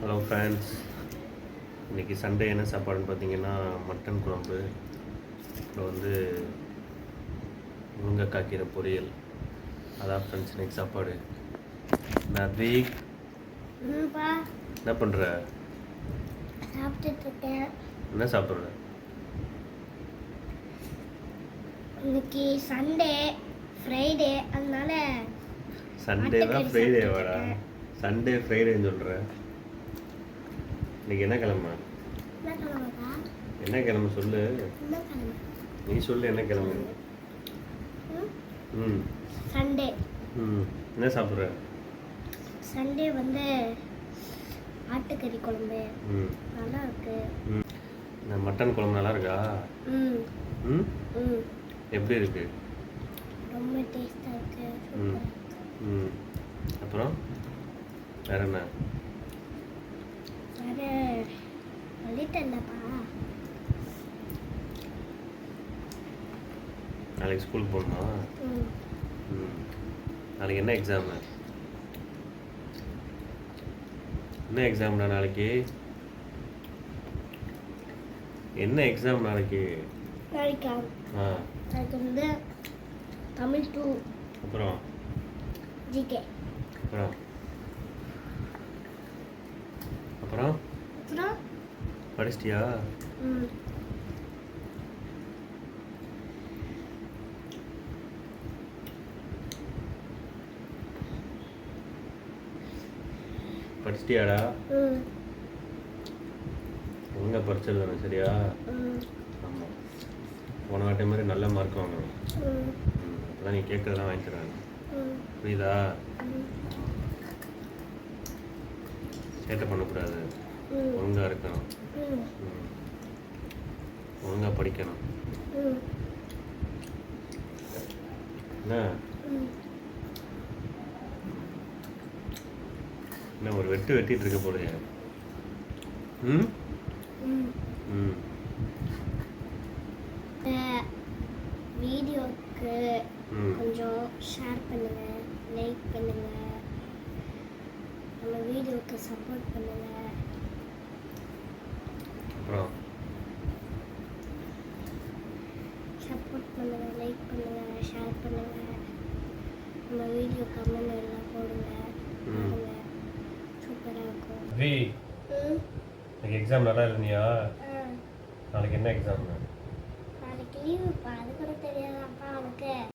Hello friends இன்றைக்கி Sunday என்ன சாப்பாடுன்னு பார்த்தீங்கன்னா மட்டன் குழம்பு. அப்புறம் வந்து முருங்கைக்காய் கீரை பொரியல். அதான் ஃப்ரெண்ட்ஸ் இன்னைக்கு சாப்பாடு. நதி ம்ப்பா என்ன பண்ணுற என்ன சாப்பிட்ற? இன்னைக்கு சண்டே ஃப்ரைடே அதனால சண்டேவா ஆட்டுக்கறி ஃப்ரைடே வாடா. சண்டே ஃப்ரைடேன்னு சொல்கிற இன்னைக்கு என்ன கிழமை? என்ன கிழமை சொல்லு? நீ சொல்லு என்ன கிழமை? ம்? சண்டே. ம். என்ன சாப்பிட்ற? சண்டே வந்து ஆட்டுக்கறி குழம்பு. ம். நல்லா இருக்கு ம். இந்த மட்டன் குழம்பு நல்லா இருக்கா ம்? ம். எப்படி இருக்கு? ரொம்ப டேஸ்டாக இருக்கு. ம். ம். அப்புறம் வேற என்ன? வேற சொல்லிட்டேன்லப்பா நாளைக்கு ஸ்கூலுக்கு போகணுமா? நாளைக்கு என்ன எக்ஸாமு என்ன எக்ஸாம்டா நாளைக்கு? என்ன எக்ஸாம் நாளைக்கு? நாளைக்கா? ஆ. நாளைக்கு வந்து தமிழ் டூ அப்புறம்? ஜிகே. அப்புறம்? அப்புறம்? படிச்சிட்டியா? படிச்சிட்டியாடா? ம். ஒழுங்கா படிச்சிருந்தானே சரியா? ஆமாம் போன வாட்டி மாதிரி நல்ல மார்க் வாங்கணும். அப்பதான் நீ கேட்கறதெல்லாம் வாங்கி தராங்க ம். புரியுதா? சேட்டை பண்ணக்கூடாது. ம். ஒழுங்கா இருக்கணும். ம். ம். ஒழுங்கா படிக்கணும். என்ன? என்ன ஒரு வெட்டு வெட்டிட்டு இருக்க போலயே. ம்? வீடியோக்கு கொஞ்சம் ஷேர் பண்ணுங்க லைக் பண்ணுங்க. நம்ம வீடியோக்கு சப்போர்ட் பண்ணுங்க. அப்புறம்? சப்போர்ட் பண்ணுங்க லைக் பண்ணுங்க ஷேர் பண்ணுங்க. நம்ம வீடியோ கமெண்ட் எல்லாம் போடுங்க. சூப்பராக இருக்கும். வி ம்? இன்னைக்கு எக்ஸாம் நல்லா இருந்தியா நாளைக்கு என்ன எக்ஸாம் நாளைக்கு லீவு அதுக்கு